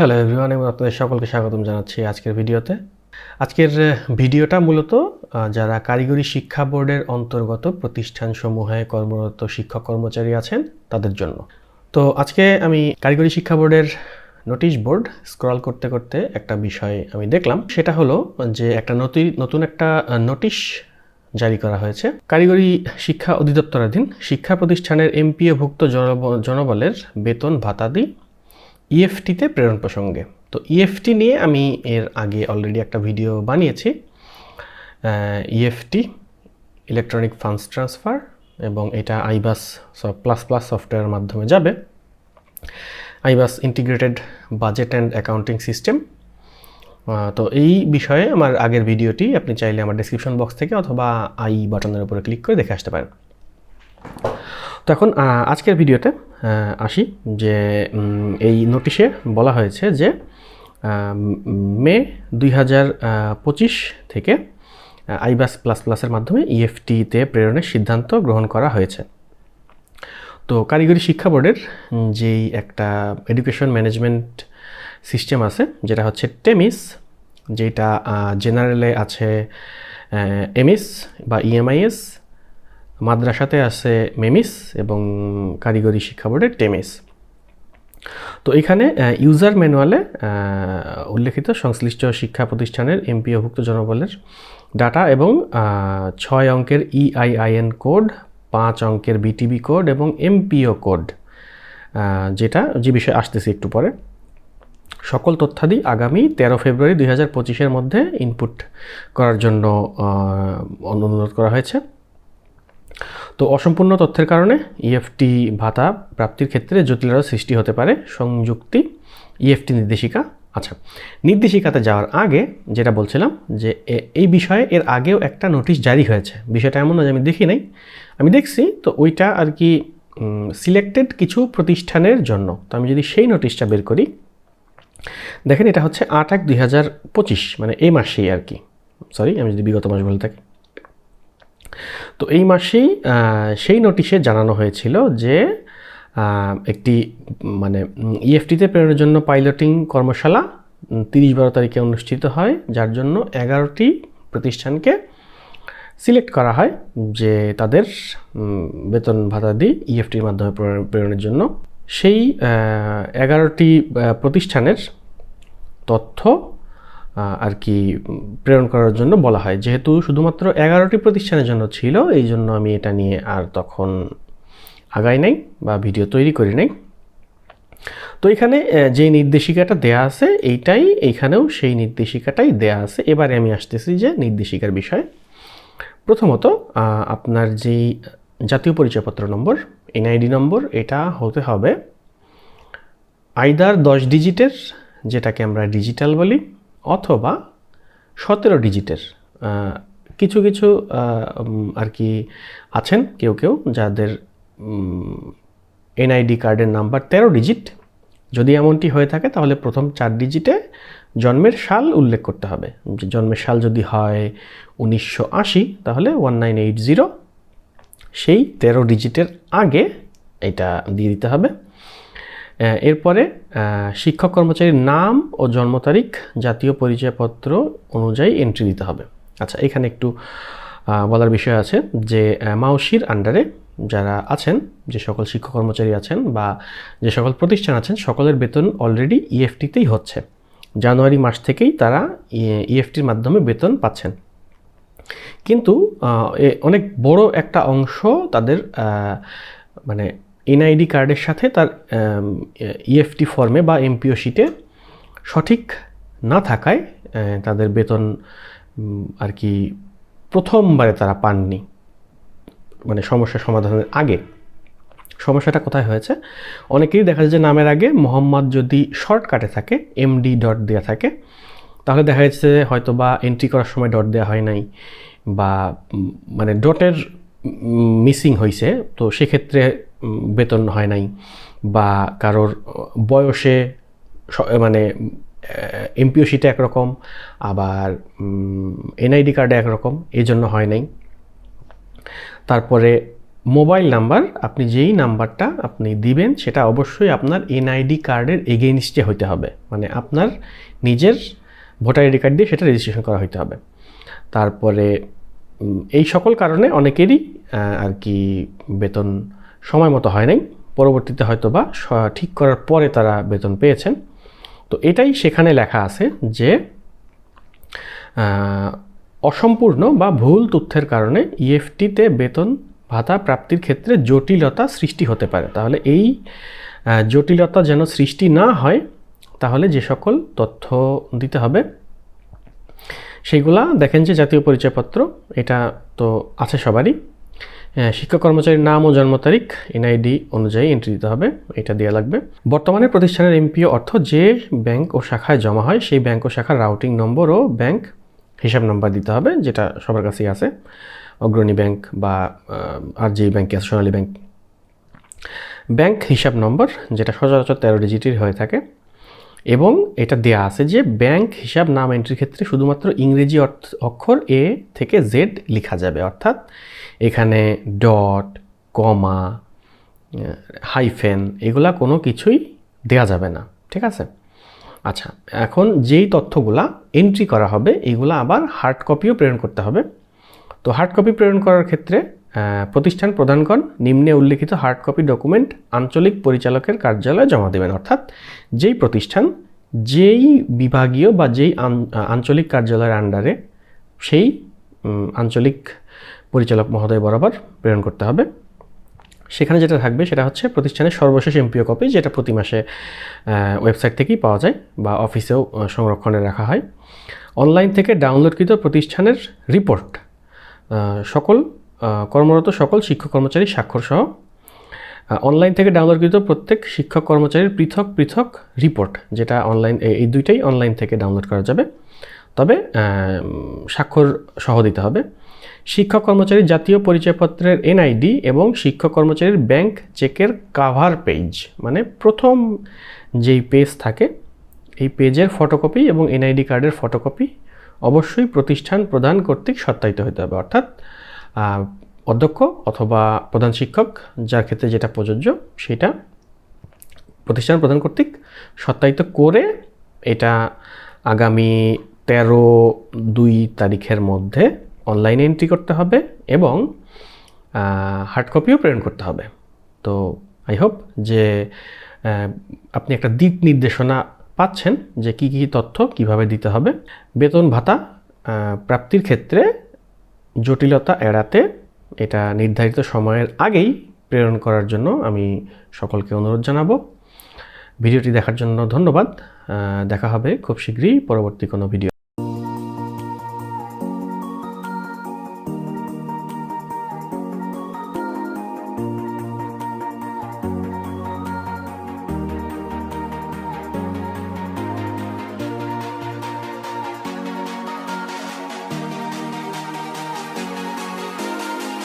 Hello everyone এবং আপনাদের সকলকে স্বাগতম জানাচ্ছি আজকের ভিডিওতে। আজকের ভিডিওটা মূলত যারা কারিগরি শিক্ষা বোর্ডের অন্তর্গত প্রতিষ্ঠানসমূহে কর্মরত শিক্ষক কর্মচারী আছেন, তাদের জন্য। তো আজকে আমি কারিগরি শিক্ষা বোর্ডের নোটিশ বোর্ড স্ক্রল করতে করতে একটা বিষয় আমি দেখলাম। সেটা হলো যে একটা নতুন নতুন একটা নোটিশ জারি করা হয়েছে। কারিগরি শিক্ষা অধিদপ্তরাধীন শিক্ষা প্রতিষ্ঠানের এমপিওভুক্ত জনব- জনবলের বেতন ভাতাদি ইএফটিতে প্রেরণ প্রসঙ্গে। তো ইএফটি নিয়ে আমি এর আগে অলরেডি একটা ভিডিও বানিয়েছি। ইএফটি ইলেকট্রনিক ফান্ডস ট্রান্সফার এবং এটা আইবাস প্লাস প্লাস সফটওয়্যারের মাধ্যমে যাবে। IBAS integrated budget and accounting system তো এই বিষয়ে আমার আগের ভিডিওটি আপনি চাইলে আমার ডেসক্রিপশন বক্স থেকে অথবা আই বাটনের উপরে ক্লিক করে দেখে আসতে পারেন। তো এখন আজকের ভিডিওতে আসি, যে এই নোটিশে বলা হয়েছে যে মে দুই হাজার পঁচিশ থেকে আইবাস প্লাস প্লাসের মাধ্যমে ইএফটিতে প্রেরণের সিদ্ধান্ত গ্রহণ করা হয়েছে। তো কারিগরি শিক্ষা বোর্ডের যেই একটা এডুকেশন ম্যানেজমেন্ট সিস্টেম আছে, যেটা হচ্ছে টেমিস, যেটা জেনারেলে আছে এমএস বা E ইএমআইএস মাদ্রাসাতে আছে মেমিস এবং কারিগরি শিক্ষা বোর্ডের টেমিস। তো এখানে ইউজার ম্যানুয়ালে উল্লেখিত সংশ্লিষ্ট শিক্ষা প্রতিষ্ঠানের এমপিওভুক্ত জনবলের ডাটা এবং ছয় অঙ্কের E ইআইআইএন কোড, পাঁচ অঙ্কের বিটিবি কোড এবং এমপিও কোড যেটা যে বিষয়ে আসতেছি একটু পরে। সকল তথ্যাদি আগামী তেরো ফেব্রুয়ারি দুই হাজার পঁচিশের মধ্যে ইনপুট করার জন্য অনুরোধ করা হয়েছে। তো অসম্পূর্ণ তথ্যের কারণে ইএফটি ভাতা প্রাপ্তির ক্ষেত্রে জটিলতার সৃষ্টি হতে পারে সংযুক্তি ইএফটি নির্দেশিকা। আচ্ছা নির্দেশিকাতে যাওয়ার আগে যেটা বলছিলাম যে এই বিষয়ে এর আগেও একটা নোটিশ জারি হয়েছে। বিষয়টা এমন না যে আমি দেখি নাই। আমি দেখছি, তো ওইটা আর কি সিলেক্টেড কিছু প্রতিষ্ঠানের জন্য। তো আমি যদি সেই নোটিশটা বের করি, দেখেন এটা হচ্ছে আট এক দুই হাজার পঁচিশ মানে এই মাসেই আর কি। সরি আমি যদি বিগত মাস বলে থাকি। তো এই মাসেই সেই নোটিশে জানানো হয়েছিল যে একটি মানে ইএফটিতে প্রেরণের জন্য পাইলটিং কর্মশালা তিরিশ বারো তারিখে অনুষ্ঠিত হয়, যার জন্য এগারোটি প্রতিষ্ঠানকে সিলেক্ট করা হয় যে তাদের বেতন ভাতা দিয়ে ইএফটির মাধ্যমে প্রেরণের জন্য। সেই এগারোটি প্রতিষ্ঠানের তথ্য আর কি প্রেরণ করার জন্য বলা হয়। যেহেতু শুধুমাত্র এগারোটি প্রতিষ্ঠানের জন্য ছিল, এই জন্য আমি এটা নিয়ে আর তখন আগাই নাই বা ভিডিও তৈরি করি নাই। তো এখানে যে নির্দেশিকাটা দেয়া আছে, এইটাই, এইখানেও সেই নির্দেশিকাটাই দেয়া আছে। এবারে আমি আসতেছি যে নির্দেশিকার বিষয়ে। প্রথমত আপনার যেই জাতীয় পরিচয়পত্র নম্বর, এনআইডি নম্বর, এটা হতে হবে আইদার দশ ডিজিটের, যেটাকে আমরা ডিজিটাল বলি। অথবা সতেরো ডিজিটের কিছু কিছু আর কি আছেন কেউ কেউ যাদের এনআইডি কার্ডের নাম্বার তেরো ডিজিট। যদি এমনটি হয়ে থাকে তাহলে প্রথম চার ডিজিটে জন্মের সাল উল্লেখ করতে হবে। জন্মের সাল যদি হয় উনিশশো আশি তাহলে ওয়ান নাইন এইট জিরো। সেই তেরো ডিজিটের আগে এটা দিয়ে দিতে হবে। এরপরে শিক্ষক কর্মচারীর নাম ও জন্ম তারিখ, জাতীয় পরিচয়পত্র অনুযায়ী এন্ট্রি দিতে হবে। আচ্ছা এখানে একটু বলার বিষয় আছে যে মাউসির আন্ডারে যারা আছেন, যে সকল শিক্ষক কর্মচারী আছেন বা যে সকল প্রতিষ্ঠান আছেন, সকলের বেতন অলরেডি ইএফটিতেই হচ্ছে। জানুয়ারি মাস থেকেই তারা ইএফটির মাধ্যমে বেতন পাচ্ছেন। কিন্তু অনেক বড় একটা অংশ তাদের মানে এনআইডি কার্ডের সাথে তার ইএফটি ফর্মে বা এমপিও শিটে সঠিক না থাকায় তাদের বেতন আর কি প্রথমবারে তারা পাননি মানে সমস্যা সমাধানের আগে। সমস্যাটা কোথায় হয়েছে? অনেকেই দেখা যায় যে নামের আগে মোহাম্মদ যদি শর্টকাটে থাকে, এমডি ডট দেওয়া থাকে, তাহলে দেখা যাচ্ছে হয়তো বা এন্ট্রি করার সময় ডট দেওয়া হয় নাই বা মানে ডটের মিসিং হয়েছে তো সেক্ষেত্রে বেতন হয় নাই বা কারোর বয়সে মানে এমপিও শিটে একরকম, আবার এনআইডি কার্ডে একরকম, এই জন্য হয় নাই। তারপরে মোবাইল নাম্বার, আপনি যেই নাম্বারটা আপনি দিবেন, সেটা অবশ্যই আপনার এনআইডি কার্ডের এগেইনস্টে হতে হবে। মানে আপনার নিজের ভোটার আইডি কার্ড দিয়ে সেটা রেজিস্ট্রেশন করা হতে হবে। তারপরে এই সকল কারণে অনেকেরই আর কি বেতন সময় মতো হয় নাই। পরবর্তীতে হয়তো বা ঠিক করার পরে তারা বেতন পেয়েছেন। তো এটাই সেখানে লেখা আছে যে অসম্পূর্ণ বা ভুল তথ্যের কারণে ইএফটিতে বেতন ভাতা প্রাপ্তির ক্ষেত্রে জটিলতা সৃষ্টি হতে পারে। তাহলে এই জটিলতা যেন সৃষ্টি না হয়, তাহলে যে সকল তথ্য দিতে হবে সেইগুলা দেখেন যে জাতীয় পরিচয়পত্র, এটা তো আছে সবারই। শিক্ষক কর্মচারীর নাম ও জন্ম তারিখ এনআইডি অনুযায়ী এন্ট্রি দিতে হবে, এটা দেওয়া লাগবে। বর্তমানে প্রতিষ্ঠানের এমপিও অর্থ যে ব্যাংক ও শাখায় জমা হয়, সেই ব্যাংক ও শাখার রাউটিং নম্বর ও ব্যাংক হিসাব নাম্বার দিতে হবে, যেটা সবার কাছেই আছে। অগ্রণী ব্যাংক বা আর যে ব্যাংকে আছে, সোনালী ব্যাংক। ব্যাংক হিসাব নম্বর, যেটা সচরাচর তেরো ডিজিটের হয়ে থাকে। এবং এটা দেয়া আছে যে ব্যাংক হিসাব নাম এন্ট্রির ক্ষেত্রে শুধুমাত্র ইংরেজি অক্ষর এ থেকে জেড লেখা যাবে। অর্থাৎ এখানে ডট কমা হাইফেন এগুলা কোনো কিছুই দেয়া যাবে না। ঠিক আছে? আচ্ছা এখন যেই তথ্যগুলা এন্ট্রি করা হবে এইগুলা আবার হার্ড কপিও প্রেরণ করতে হবে। তো হার্ড কপি প্রেরণ করার ক্ষেত্রে প্রতিষ্ঠান প্রধানগণ নিম্নে উল্লেখিত হার্ড কপি ডকুমেন্ট আঞ্চলিক পরিচালকের কার্যালয়ে জমা দেবেন। অর্থাৎ যেই প্রতিষ্ঠান, যেই বিভাগীয় বা যেই আঞ্চলিক কার্যালয়ের আন্ডারে সেই আঞ্চলিক পরিচালক মহোদয় বরাবর প্রেরণ করতে হবে। সেখানে যেটা থাকবে সেটা হচ্ছে প্রতিষ্ঠানের সর্বশেষ এমপিও কপি যেটা প্রতি মাসে ওয়েবসাইট থেকেই পাওয়া যায় বা অফিসেও সংরক্ষণে রাখা হয়। অনলাইন থেকে ডাউনলোডকৃত প্রতিষ্ঠানের রিপোর্ট সকল কর্মরত সকল শিক্ষক কর্মচারী স্বাক্ষর সহ অনলাইন থেকে ডাউনলোডকৃত প্রত্যেক শিক্ষক কর্মচারীর পৃথক পৃথক রিপোর্ট যেটা অনলাইন এই দুইটাই অনলাইন থেকে ডাউনলোড করা যাবে। তবে স্বাক্ষর সহ দিতে হবে। শিক্ষক কর্মচারীর জাতীয় পরিচয়পত্রের এনআইডি এবং শিক্ষক কর্মচারীর ব্যাংক চেকের কাভার পেজ মানে প্রথম যেই পেজ থাকে, এই পেজের ফটোকপি এবং এনআইডি কার্ডের ফটোকপি অবশ্যই প্রতিষ্ঠান প্রদান কর্তৃক সত্যায়িত হতে হবে। অর্থাৎ অধ্যক্ষ অথবা প্রধান শিক্ষক যার ক্ষেত্রে যেটা প্রযোজ্য সেটা প্রতিষ্ঠান প্রদান কর্তৃক সত্যায়িত করে এটা আগামী তেরো দুই তারিখের মধ্যে অনলাইনে এন্ট্রি করতে হবে এবং হার্ড কপিও প্রেরণ করতে হবে। তো আই হোপ যে আপনি একটা দিক নির্দেশনা পাচ্ছেন যে কি কি তথ্য কীভাবে দিতে হবে। বেতন ভাতা প্রাপ্তির ক্ষেত্রে জটিলতা এড়াতে এটা নির্ধারিত সময়ের আগেই প্রেরণ করার জন্য আমি সকলকে অনুরোধ জানাব। ভিডিওটি দেখার জন্য ধন্যবাদ। দেখা হবে খুব শীঘ্রই পরবর্তী কোনো ভিডিও